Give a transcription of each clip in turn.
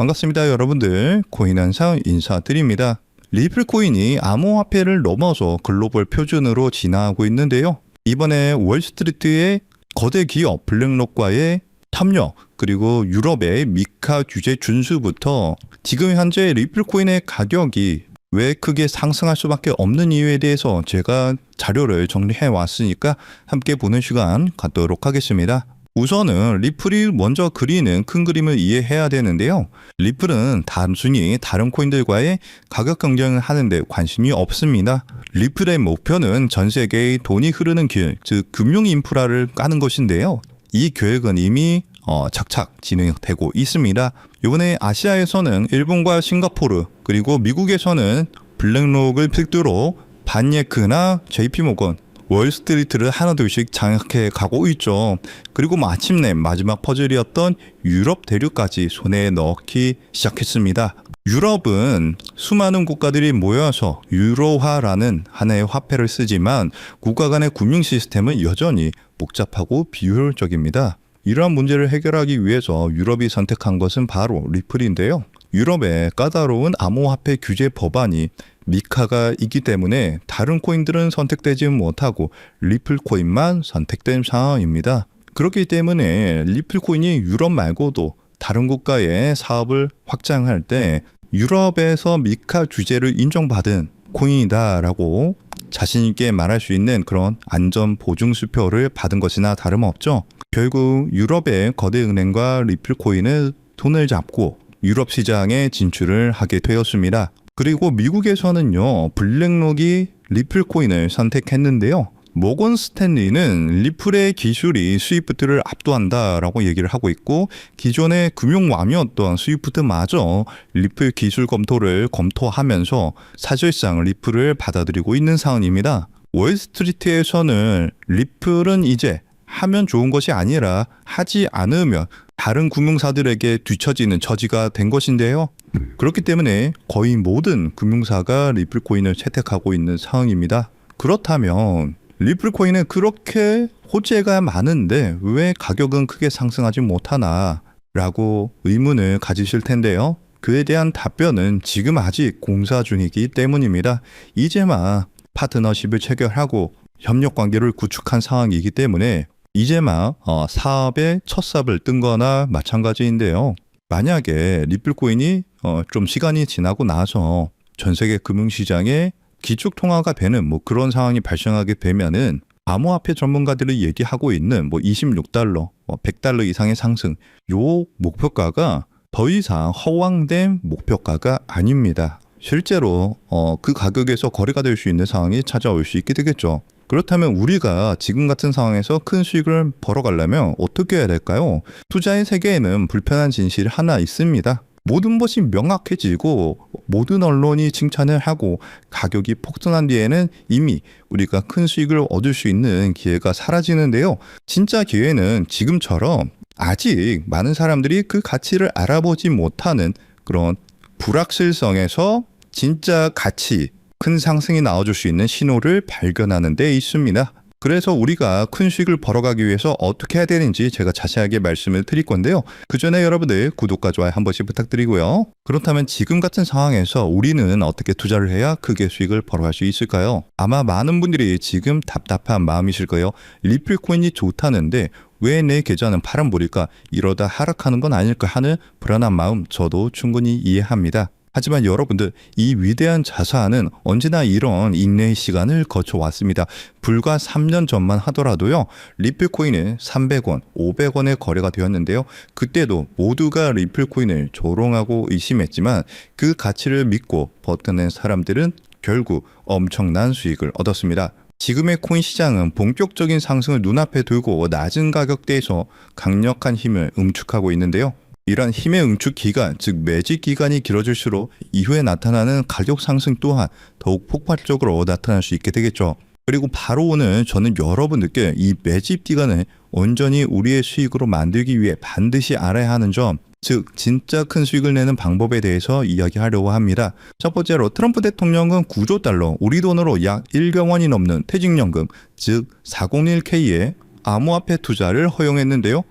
반갑습니다 여러분들 코인한상 인사드립니다. 리플 코인이 암호화폐를 넘어서 글로벌 표준으로 진화하고 있는데요. 이번에 월스트리트의 거대 기업 블랙록과의 협력 그리고 유럽의 미카 규제 준수부터 지금 현재 리플 코인의 가격이 왜 크게 상승할 수밖에 없는 이유에 대해서 제가 자료를 정리해 왔으니까 함께 보는 시간 갖도록 하겠습니다. 우선은 리플이 먼저 그리는 큰 그림을 이해해야 되는데요. 리플은 단순히 다른 코인들과의 가격 경쟁을 하는데 관심이 없습니다. 리플의 목표는 전 세계의 돈이 흐르는 길, 즉 금융 인프라를 까는 것인데요. 이 계획은 이미 어, 착착 진행되고 있습니다. 이번에 아시아에서는 일본과 싱가포르 그리고 미국에서는 블랙록을 필두로 반예크나 JP모건 월스트리트를 하나둘씩 장악해 가고 있죠. 그리고 마침내 마지막 퍼즐이었던 유럽 대륙까지 손에 넣기 시작했습니다. 유럽은 수많은 국가들이 모여서 유로화라는 하나의 화폐를 쓰지만 국가 간의 금융 시스템은 여전히 복잡하고 비효율적입니다. 이러한 문제를 해결하기 위해서 유럽이 선택한 것은 바로 리플인데요. 유럽의 까다로운 암호화폐 규제 법안이 미카가 있기 때문에 다른 코인들은 선택되지 못하고 리플 코인만 선택된 상황입니다. 그렇기 때문에 리플 코인이 유럽 말고도 다른 국가의 사업을 확장할 때 유럽에서 미카 규제를 인정받은 코인이다라고 자신 있게 말할 수 있는 그런 안전 보증 수표를 받은 것이나 다름없죠. 결국 유럽의 거대 은행과 리플 코인은 돈을 잡고 유럽 시장에 진출을 하게 되었습니다. 그리고 미국에서는요, 블랙록이 리플 코인을 선택했는데요. 모건 스탠리는 리플의 기술이 스위프트를 압도한다라고 얘기를 하고 있고 기존의 금융왕이었던 스위프트마저 리플 기술 검토를 검토하면서 사실상 리플을 받아들이고 있는 상황입니다. 월스트리트에서는 리플은 이제 하면 좋은 것이 아니라 하지 않으면 다른 금융사들에게 뒤처지는 처지가 된 것인데요. 그렇기 때문에 거의 모든 금융사가 리플 코인을 채택하고 있는 상황입니다. 그렇다면 리플 코인은 그렇게 호재가 많은데 왜 가격은 크게 상승하지 못하나 라고 의문을 가지실 텐데요. 그에 대한 답변은 지금 아직 공사 중이기 때문입니다. 이제만 파트너십을 체결하고 협력 관계를 구축한 상황이기 때문에 이제만 어, 사업에 첫 삽을 뜬 거나 마찬가지인데요. 만약에 리플 코인이 어, 좀 시간이 지나고 나서 전 세계 금융시장에 기축 통화가 되는 뭐 그런 상황이 발생하게 되면은 암호화폐 전문가들이 얘기하고 있는 뭐 26달러, 뭐 100달러 이상의 상승, 요 목표가가 더 이상 허황된 목표가가 아닙니다. 실제로 어, 그 가격에서 거래가 될 수 있는 상황이 찾아올 수 있게 되겠죠. 그렇다면 우리가 지금 같은 상황에서 큰 수익을 벌어가려면 어떻게 해야 될까요? 투자의 세계에는 불편한 진실이 하나 있습니다. 모든 것이 명확해지고 모든 언론이 칭찬을 하고 가격이 폭등한 뒤에는 이미 우리가 큰 수익을 얻을 수 있는 기회가 사라지는데요. 진짜 기회는 지금처럼 아직 많은 사람들이 그 가치를 알아보지 못하는 그런 불확실성에서 진짜 가치, 큰 상승이 나와줄 수 있는 신호를 발견하는 데 있습니다. 그래서 우리가 큰 수익을 벌어가기 위해서 어떻게 해야 되는지 제가 자세하게 말씀을 드릴 건데요. 그 전에 여러분들 구독과 좋아요 한 번씩 부탁드리고요. 그렇다면 지금 같은 상황에서 우리는 어떻게 투자를 해야 크게 수익을 벌어갈 수 있을까요? 아마 많은 분들이 지금 답답한 마음이실 거예요. 리플 코인이 좋다는데 왜내 계좌는 파란불일까? 이러다 하락하는 건 아닐까 하는 불안한 마음 저도 충분히 이해합니다. 하지만 여러분들 이 위대한 자산은 언제나 이런 인내의 시간을 거쳐왔습니다. 불과 3년 전만 하더라도요. 리플코인은 300원, 500원에 거래가 되었는데요. 그때도 모두가 리플코인을 조롱하고 의심했지만 그 가치를 믿고 버텨낸 사람들은 결국 엄청난 수익을 얻었습니다. 지금의 코인 시장은 본격적인 상승을 눈앞에 두고 낮은 가격대에서 강력한 힘을 응축하고 있는데요. 이러한 힘의 응축 기간, 즉 매집 기간이 길어질수록 이후에 나타나는 가격 상승 또한 더욱 폭발적으로 나타날 수 있게 되겠죠. 그리고 바로 오늘 저는 여러분들께 이 매집 기간을 온전히 우리의 수익으로 만들기 위해 반드시 알아야 하는 점, 즉 진짜 큰 수익을 내는 방법에 대해서 이야기하려고 합니다. 첫 번째로 트럼프 대통령은 9조 달러, 우리 돈으로 약 1경 원이 넘는 퇴직연금, 즉 401k의 암호화폐 투자를 허용했는데요.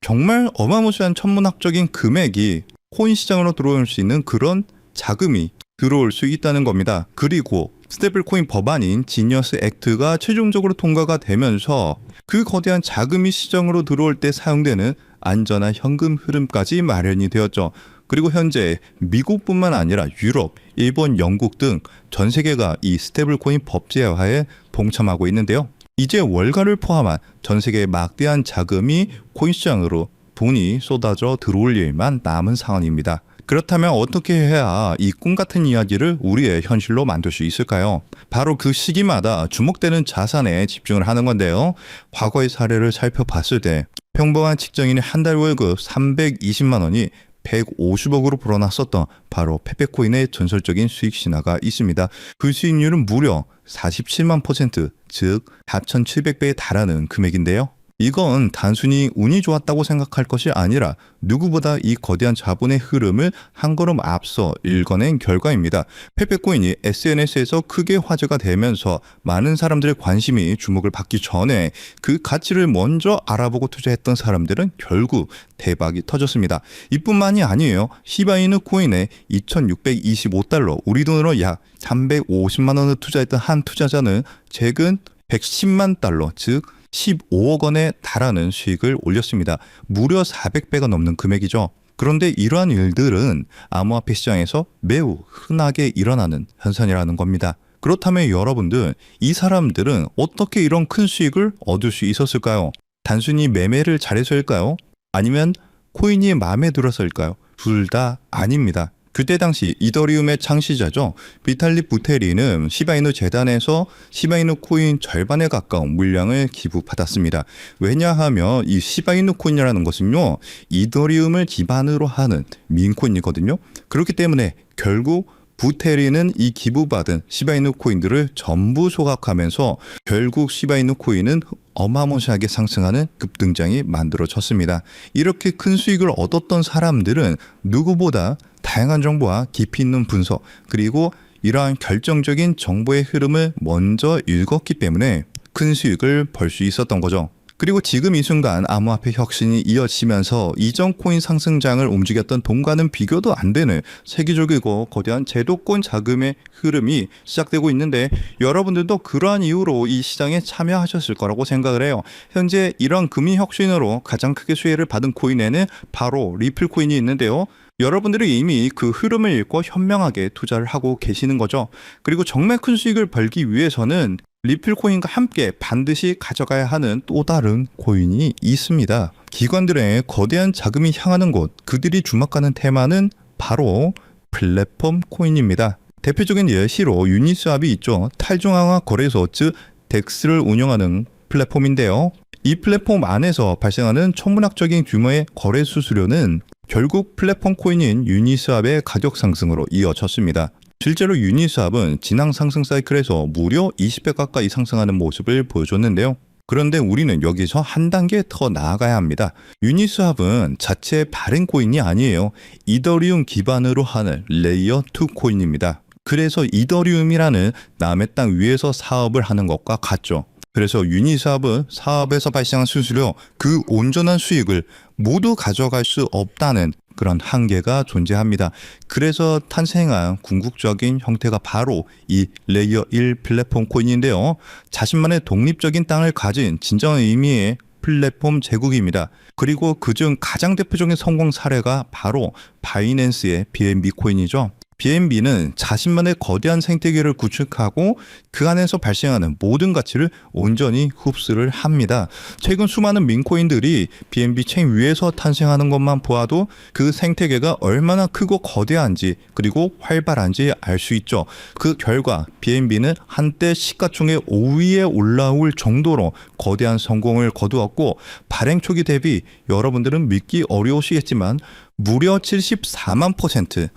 정말 어마무시한 천문학적인 금액이 코인 시장으로 들어올 수 있는 그런 자금이 들어올 수 있다는 겁니다. 그리고 스테이블 코인 법안인 지니어스 액트가 최종적으로 통과가 되면서 그 거대한 자금이 시장으로 들어올 때 사용되는 안전한 현금 흐름까지 마련이 되었죠. 그리고 현재 미국뿐만 아니라 유럽, 일본, 영국 등 전 세계가 이 스테이블 코인 법제화에 동참하고 있는데요. 이제 월가를 포함한 전 세계의 막대한 자금이 코인 시장으로 돈이 쏟아져 들어올 일만 남은 상황입니다. 그렇다면 어떻게 해야 이 꿈 같은 이야기를 우리의 현실로 만들 수 있을까요? 바로 그 시기마다 주목되는 자산에 집중을 하는 건데요. 과거의 사례를 살펴봤을 때 평범한 직장인의 한 달 월급 320만 원이 150억으로 불어났었던 바로 페페코인의 전설적인 수익 신화가 있습니다. 그 수익률은 무려 47만 퍼센트, 즉 4,700배에 달하는 금액인데요. 이건 단순히 운이 좋았다고 생각할 것이 아니라 누구보다 이 거대한 자본의 흐름을 한 걸음 앞서 읽어낸 결과입니다. 페페코인이 SNS에서 크게 화제가 되면서 많은 사람들의 관심이 주목을 받기 전에 그 가치를 먼저 알아보고 투자했던 사람들은 결국 대박이 터졌습니다. 이뿐만이 아니에요. 시바이누 코인에 2,625달러, 우리 돈으로 약 350만 원을 투자했던 한 투자자는 최근 110만 달러, 즉 15억 원에 달하는 수익을 올렸습니다. 무려 400배가 넘는 금액이죠. 그런데 이러한 일들은 암호화폐 시장에서 매우 흔하게 일어나는 현상이라는 겁니다. 그렇다면 여러분들, 이 사람들은 어떻게 이런 큰 수익을 얻을 수 있었을까요? 단순히 매매를 잘해서일까요? 아니면 코인이 마음에 들어서일까요? 둘 다 아닙니다. 그때 당시 이더리움의 창시자죠. 비탈리 부테리는 시바이누 재단에서 시바이누 코인 절반에 가까운 물량을 기부받았습니다. 왜냐하면 이 시바이누 코인이라는 것은요. 이더리움을 기반으로 하는 민코인이거든요. 그렇기 때문에 결국 부테리는 이 기부받은 시바이누 코인들을 전부 소각하면서 결국 시바이누 코인은 어마무시하게 상승하는 급등장이 만들어졌습니다. 이렇게 큰 수익을 얻었던 사람들은 누구보다 다양한 정보와 깊이 있는 분석 그리고 이러한 결정적인 정보의 흐름을 먼저 읽었기 때문에 큰 수익을 벌 수 있었던 거죠. 그리고 지금 이 순간 암호화폐 혁신이 이어지면서 이전 코인 상승장을 움직였던 돈과는 비교도 안 되는 세계적이고 거대한 제도권 자금의 흐름이 시작되고 있는데 여러분들도 그러한 이유로 이 시장에 참여하셨을 거라고 생각을 해요. 현재 이런 금융 혁신으로 가장 크게 수혜를 받은 코인에는 바로 리플 코인이 있는데요. 여러분들이 이미 그 흐름을 읽고 현명하게 투자를 하고 계시는 거죠. 그리고 정말 큰 수익을 벌기 위해서는 리플 코인과 함께 반드시 가져가야 하는 또 다른 코인이 있습니다. 기관들의 거대한 자금이 향하는 곳, 그들이 주목하는 테마는 바로 플랫폼 코인입니다. 대표적인 예시로 유니스왑이 있죠. 탈중앙화 거래소 즉 덱스를 운영하는 플랫폼인데요. 이 플랫폼 안에서 발생하는 천문학적인 규모의 거래 수수료는 결국 플랫폼 코인인 유니스왑의 가격 상승으로 이어졌습니다. 실제로 유니스왑은 진앙 상승 사이클에서 무려 20배 가까이 상승하는 모습을 보여줬는데요. 그런데 우리는 여기서 한 단계 더 나아가야 합니다. 유니스왑은 자체 발행 코인이 아니에요. 이더리움 기반으로 하는 레이어 2 코인입니다. 그래서 이더리움이라는 남의 땅 위에서 사업을 하는 것과 같죠. 그래서 유니스왑은 사업에서 발생한 수수료 그 온전한 수익을 모두 가져갈 수 없다는 그런 한계가 존재합니다. 그래서 탄생한 궁극적인 형태가 바로 이 레이어 1 플랫폼 코인인데요. 자신만의 독립적인 땅을 가진 진정한 의미의 플랫폼 제국입니다. 그리고 그중 가장 대표적인 성공 사례가 바로 바이낸스의 BNB 코인이죠. BNB는 자신만의 거대한 생태계를 구축하고 그 안에서 발생하는 모든 가치를 온전히 흡수를 합니다. 최근 수많은 민코인들이 BNB 체인 위에서 탄생하는 것만 보아도 그 생태계가 얼마나 크고 거대한지 그리고 활발한지 알 수 있죠. 그 결과 BNB는 한때 시가총액 5위에 올라올 정도로 거대한 성공을 거두었고 발행 초기 대비 여러분들은 믿기 어려우시겠지만 무려 74만 퍼센트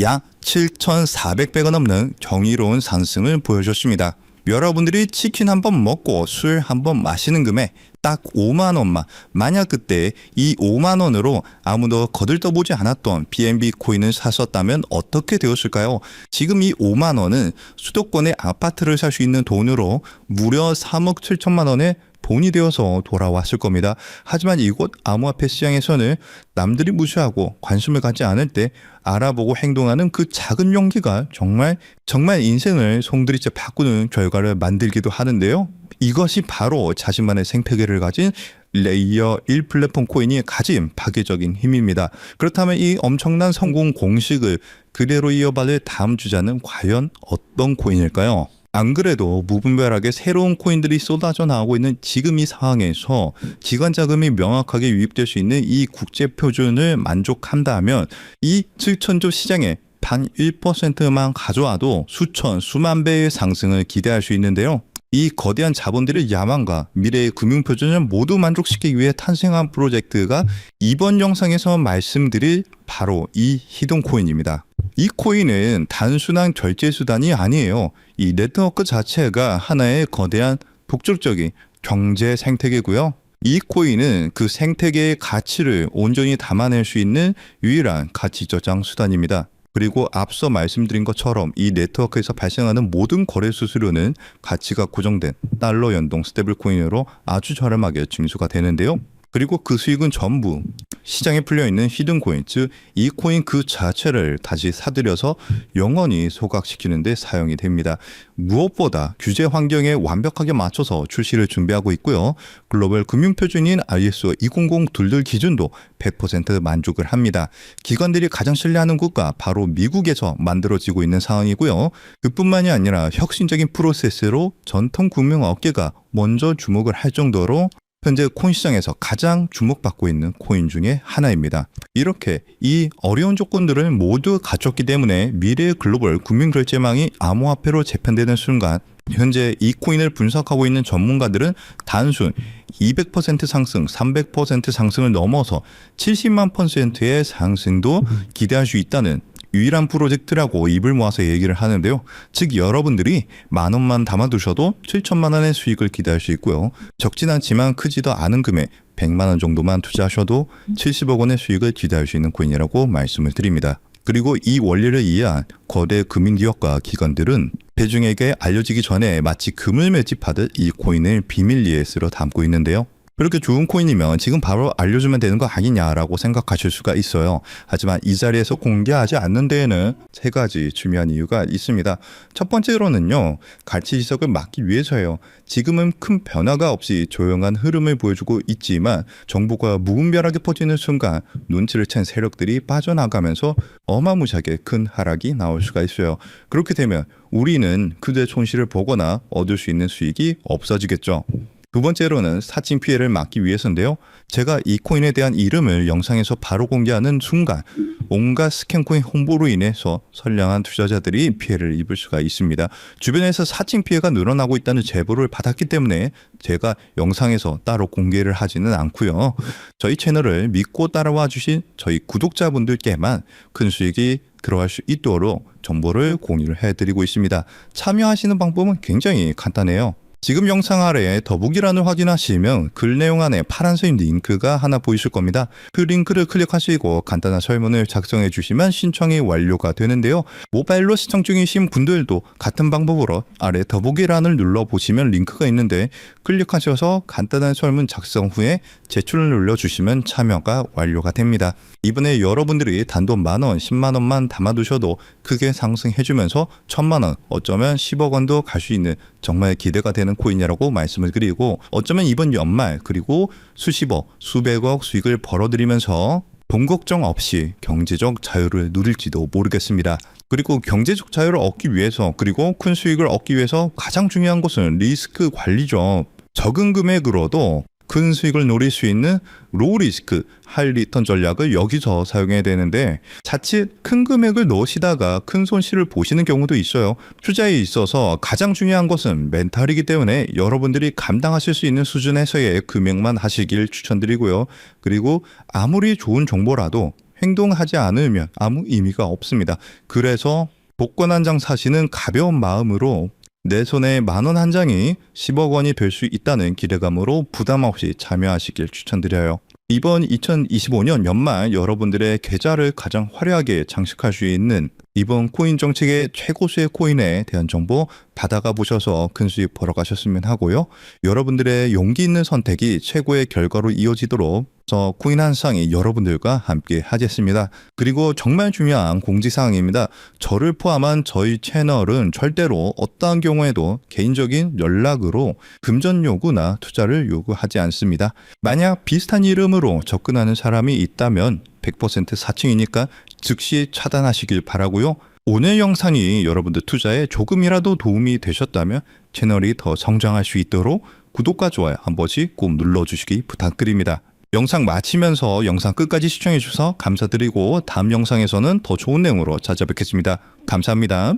약 7,400배가 넘는 경이로운 상승을 보여줬습니다. 여러분들이 치킨 한 번 먹고 술 한 번 마시는 금액 딱 5만 원만 만약 그때 이 5만 원으로 아무도 거들떠보지 않았던 BNB 코인을 샀었다면 어떻게 되었을까요? 지금 이 5만 원은 수도권의 아파트를 살 수 있는 돈으로 무려 3억 7천만 원에 돈이 되어서 돌아왔을 겁니다. 하지만 이곳 암호화폐 시장에서는 남들이 무시하고 관심을 갖지 않을 때 알아보고 행동하는 그 작은 용기가 정말 정말 인생을 송두리째 바꾸는 결과를 만들기도 하는데요. 이것이 바로 자신만의 생태계를 가진 레이어 1 플랫폼 코인이 가진 파괴적인 힘입니다. 그렇다면 이 엄청난 성공 공식을 그대로 이어받을 다음 주자는 과연 어떤 코인일까요? 안 그래도 무분별하게 새로운 코인들이 쏟아져 나오고 있는 지금 이 상황에서 기관 자금이 명확하게 유입될 수 있는 이 국제 표준을 만족한다면 이 7천조 시장에 반 1%만 가져와도 수천, 수만 배의 상승을 기대할 수 있는데요. 이 거대한 자본들의 야망과 미래의 금융 표준을 모두 만족시키기 위해 탄생한 프로젝트가 이번 영상에서 말씀드릴 바로 이 히든 코인입니다. 이 코인은 단순한 결제 수단이 아니에요. 이 네트워크 자체가 하나의 거대한 독점적인 경제 생태계고요. 이 코인은 그 생태계의 가치를 온전히 담아낼 수 있는 유일한 가치 저장 수단입니다. 그리고 앞서 말씀드린 것처럼 이 네트워크에서 발생하는 모든 거래 수수료는 가치가 고정된 달러 연동 스테이블 코인으로 아주 저렴하게 징수가 되는데요. 그리고 그 수익은 전부 시장에 풀려 있는 히든 코인, 즉이 코인 그 자체를 다시 사들여서 영원히 소각시키는 데 사용이 됩니다. 무엇보다 규제 환경에 완벽하게 맞춰서 출시를 준비하고 있고요. 글로벌 금융 표준인 ISO 200222 기준도 100% 만족을 합니다. 기관들이 가장 신뢰하는 국가 바로 미국에서 만들어지고 있는 상황이고요. 그뿐만이 아니라 혁신적인 프로세스로 전통 금융 업계가 먼저 주목을 할 정도로 현재 코인 시장에서 가장 주목받고 있는 코인 중에 하나입니다. 이렇게 이 어려운 조건들을 모두 갖췄기 때문에 미래의 글로벌 금융결제망이 암호화폐로 재편되는 순간 현재 이 코인을 분석하고 있는 전문가들은 단순 200% 상승, 300% 상승을 넘어서 70만 퍼센트의 상승도 기대할 수 있다는 유일한 프로젝트라고 입을 모아서 얘기를 하는데요. 즉 여러분들이 만 원만 담아두셔도 7천만 원의 수익을 기대할 수 있고요. 적진 않지만 크지도 않은 금액 100만 원 정도만 투자하셔도 70억 원의 수익을 기대할 수 있는 코인이라고 말씀을 드립니다. 그리고 이 원리를 이해한 거대 금융기업과 기관들은 대중에게 알려지기 전에 마치 금을 매집하듯 이 코인을 비밀 리에스로 담고 있는데요. 그렇게 좋은 코인이면 지금 바로 알려주면 되는 거 아니냐라고 생각하실 수가 있어요. 하지만 이 자리에서 공개하지 않는 데에는 세 가지 중요한 이유가 있습니다. 첫 번째로는요, 가치 지석을 막기 위해서예요. 지금은 큰 변화가 없이 조용한 흐름을 보여주고 있지만 정보가 무분별하게 퍼지는 순간 눈치를 챈 세력들이 빠져나가면서 어마무시하게 큰 하락이 나올 수가 있어요. 그렇게 되면 우리는 그들의 손실을 보거나 얻을 수 있는 수익이 없어지겠죠. 두 번째로는 사칭 피해를 막기 위해서인데요. 제가 이 코인에 대한 이름을 영상에서 바로 공개하는 순간 온갖 스캔 코인 홍보로 인해서 선량한 투자자들이 피해를 입을 수가 있습니다. 주변에서 사칭 피해가 늘어나고 있다는 제보를 받았기 때문에 제가 영상에서 따로 공개를 하지는 않고요. 저희 채널을 믿고 따라와 주신 저희 구독자분들께만 큰 수익이 들어갈 수 있도록 정보를 공유를 해드리고 있습니다. 참여하시는 방법은 굉장히 간단해요. 지금 영상 아래에 더보기란을 확인하시면 글 내용 안에 파란색 링크가 하나 보이실 겁니다. 그 링크를 클릭하시고 간단한 설문을 작성해 주시면 신청이 완료가 되는데요. 모바일로 시청 중이신 분들도 같은 방법으로 아래 더보기란을 눌러보시면 링크가 있는데 클릭하셔서 간단한 설문 작성 후에 제출을 눌러주시면 참여가 완료가 됩니다. 이번에 여러분들이 단돈 만원, 10만원만 담아두셔도 크게 상승해주면서 천만원, 어쩌면 10억 원도 갈 수 있는 정말 기대가 되는 코인이라고 말씀을 드리고 어쩌면 이번 연말 그리고 수십억, 수백억 수익을 벌어들이면서 돈 걱정 없이 경제적 자유를 누릴지도 모르겠습니다. 그리고 경제적 자유를 얻기 위해서 그리고 큰 수익을 얻기 위해서 가장 중요한 것은 리스크 관리죠. 적은 금액으로도 큰 수익을 노릴 수 있는 로우 리스크 하이 리턴 전략을 여기서 사용해야 되는데 자칫 큰 금액을 넣으시다가 큰 손실을 보시는 경우도 있어요. 투자에 있어서 가장 중요한 것은 멘탈이기 때문에 여러분들이 감당하실 수 있는 수준에서의 금액만 하시길 추천드리고요. 그리고 아무리 좋은 정보라도 행동하지 않으면 아무 의미가 없습니다. 그래서 복권 한 장 사시는 가벼운 마음으로 내 손에 만 원 한 장이 10억 원이 될 수 있다는 기대감으로 부담 없이 참여하시길 추천드려요. 이번 2025년 연말 여러분들의 계좌를 가장 화려하게 장식할 수 있는 이번 코인 정책의 최고수의 코인에 대한 정보 받아가 보셔서 큰 수익 벌어 가셨으면 하고요. 여러분들의 용기 있는 선택이 최고의 결과로 이어지도록 저 코인 한 쌍이 여러분들과 함께 하겠습니다. 그리고 정말 중요한 공지사항입니다. 저를 포함한 저희 채널은 절대로 어떠한 경우에도 개인적인 연락으로 금전 요구나 투자를 요구하지 않습니다. 만약 비슷한 이름으로 접근하는 사람이 있다면 100% 사칭이니까 즉시 차단하시길 바라고요. 오늘 영상이 여러분들 투자에 조금이라도 도움이 되셨다면 채널이 더 성장할 수 있도록 구독과 좋아요 한 번씩 꼭 눌러주시기 부탁드립니다. 영상 마치면서 영상 끝까지 시청해 주셔서 감사드리고 다음 영상에서는 더 좋은 내용으로 찾아뵙겠습니다. 감사합니다.